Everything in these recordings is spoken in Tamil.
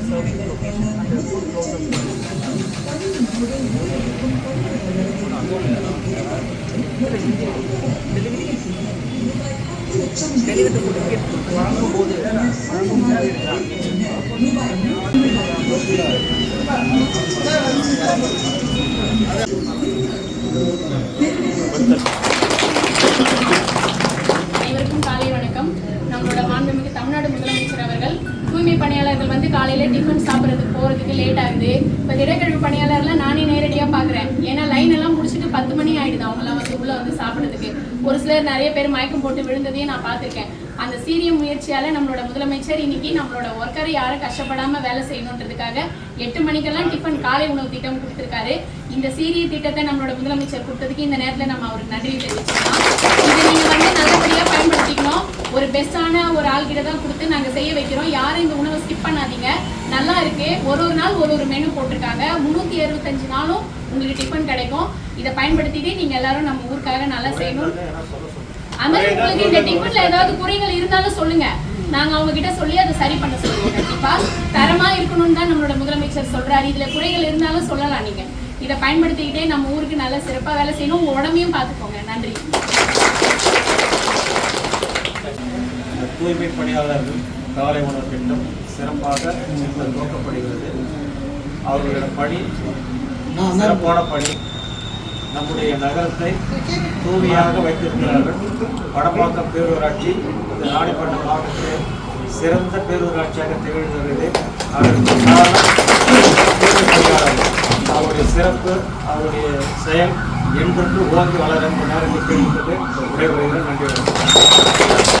serving the டெலிவரி அனைவருக்கும் காலை வணக்கம். நம்மளோட மாண்புமிகு தமிழ்நாடு முதலமைச்சர் அவர்கள் தூய்மை பணியாளர்கள் வந்து காலையில டிஃபன் சாப்பிட்றதுக்கு போறதுக்கு லேட் ஆகுது. இப்போ திடக்கழிவு பணியாளர்லாம் நானே நேரடியாக பார்க்குறேன் ஏன்னா லைன் எல்லாம் முடிச்சுட்டு பத்து மணி ஆயிடுது அவங்களாம் வந்து உள்ள வந்து சாப்பிட்றதுக்கு. ஒரு சிலர் நிறைய பேர் மயக்கம் போட்டு விழுந்ததையும் நான் பார்த்துருக்கேன். அந்த சீரிய முயற்சியால நம்மளோட முதலமைச்சர் இன்னைக்கு நம்மளோட ஒர்க்கரை யாரும் கஷ்டப்படாம வேலை செய்யணுன்றதுக்காக எட்டு மணிக்கெல்லாம் டிஃபன் காலை உணவு திட்டம் கொடுத்துருக்காரு. இந்த சீரிய திட்டத்தை நம்மளோட முதலமைச்சர் கொடுத்ததுக்கு இந்த நேரத்தில் நம்ம அவருக்கு நன்றி தெரிவிச்சுக்கலாம். இதை நீங்க வந்து நல்லபடியா பயன்படுத்திக்கணும். ஒரு பெஸ்டான ஒரு ஆள்கிட்ட தான் கொடுத்து நாங்க செய்ய வைக்கிறோம். யாரும் இந்த உணவை ஸ்கிப் பண்ணாதீங்க. நல்லா இருக்கு. ஒரு ஒரு நாள் ஒரு ஒரு மெனு போட்டிருக்காங்க. முந்நூற்றி அறுபத்தஞ்சு நாளும் உங்களுக்கு டிஃபன் கிடைக்கும். இதை பயன்படுத்திட்டு நீங்க எல்லாரும் நம்ம ஊருக்காக நல்லா செய்யணும். அது மாதிரி உங்களுக்கு இந்த டிஃபன்ல ஏதாவது குறைகள் இருந்தாலும் சொல்லுங்க. நாங்க அவங்க கிட்ட சொல்லி அதை சரி பண்ண சொல்லுவோம் கண்டிப்பா. தரமா இருக்கணும்னு தான் நம்மளோட முதலமைச்சர் சொல்றாரு. இதுல குறைகள் இருந்தாலும் சொல்லலாம் நீங்க. இதை பயன்படுத்திக்கிட்டே நம்ம ஊருக்கு நல்ல சிறப்பாக வேலை செய்யணும். உடம்பையும் பார்த்துக்கோங்க. நன்றி. தூய்மை பணியாளர்கள் காலை உணவு திட்டம் சிறப்பாக நோக்கப்படுகிறது. அவர்களோட பணி சிறப்பான பணி நம்முடைய நகரத்தை தூய்மையாக வைத்திருக்கிறார்கள். வடபாக்கம் பேரூராட்சி இந்த நாடிப்பட்ட மாவட்டத்தில் சிறந்த பேரூராட்சியாக திகழ்கிறது. அவருடைய சிறப்பு அவருடைய செயல் என்றென்று ஓங்கி வளர நேரம் நேரத்தில் கேட்கிறது நன்றி வணக்கம்.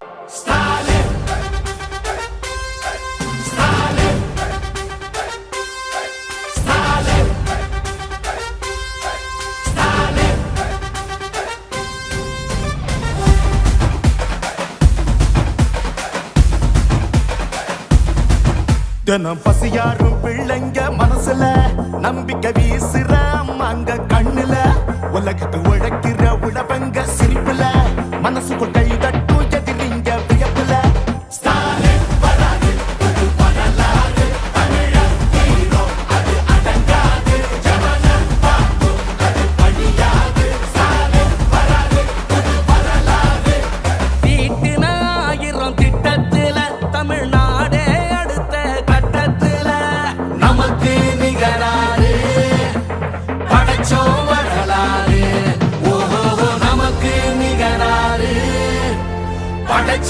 தினம் பசியாரும் பிள்ளைங்க மனசுல நம்பிக்கை வீசுற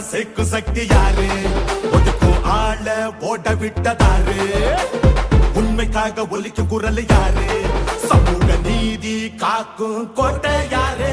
ஒன்னா சக்தி யாரு? ஒதுக்கும் ஆள ஓட விட்டதாரு. உண்மைக்காக ஒலிக்கும் குரல் யாரு? சமூக நீதி காக்கும் கோட்டை யாரு?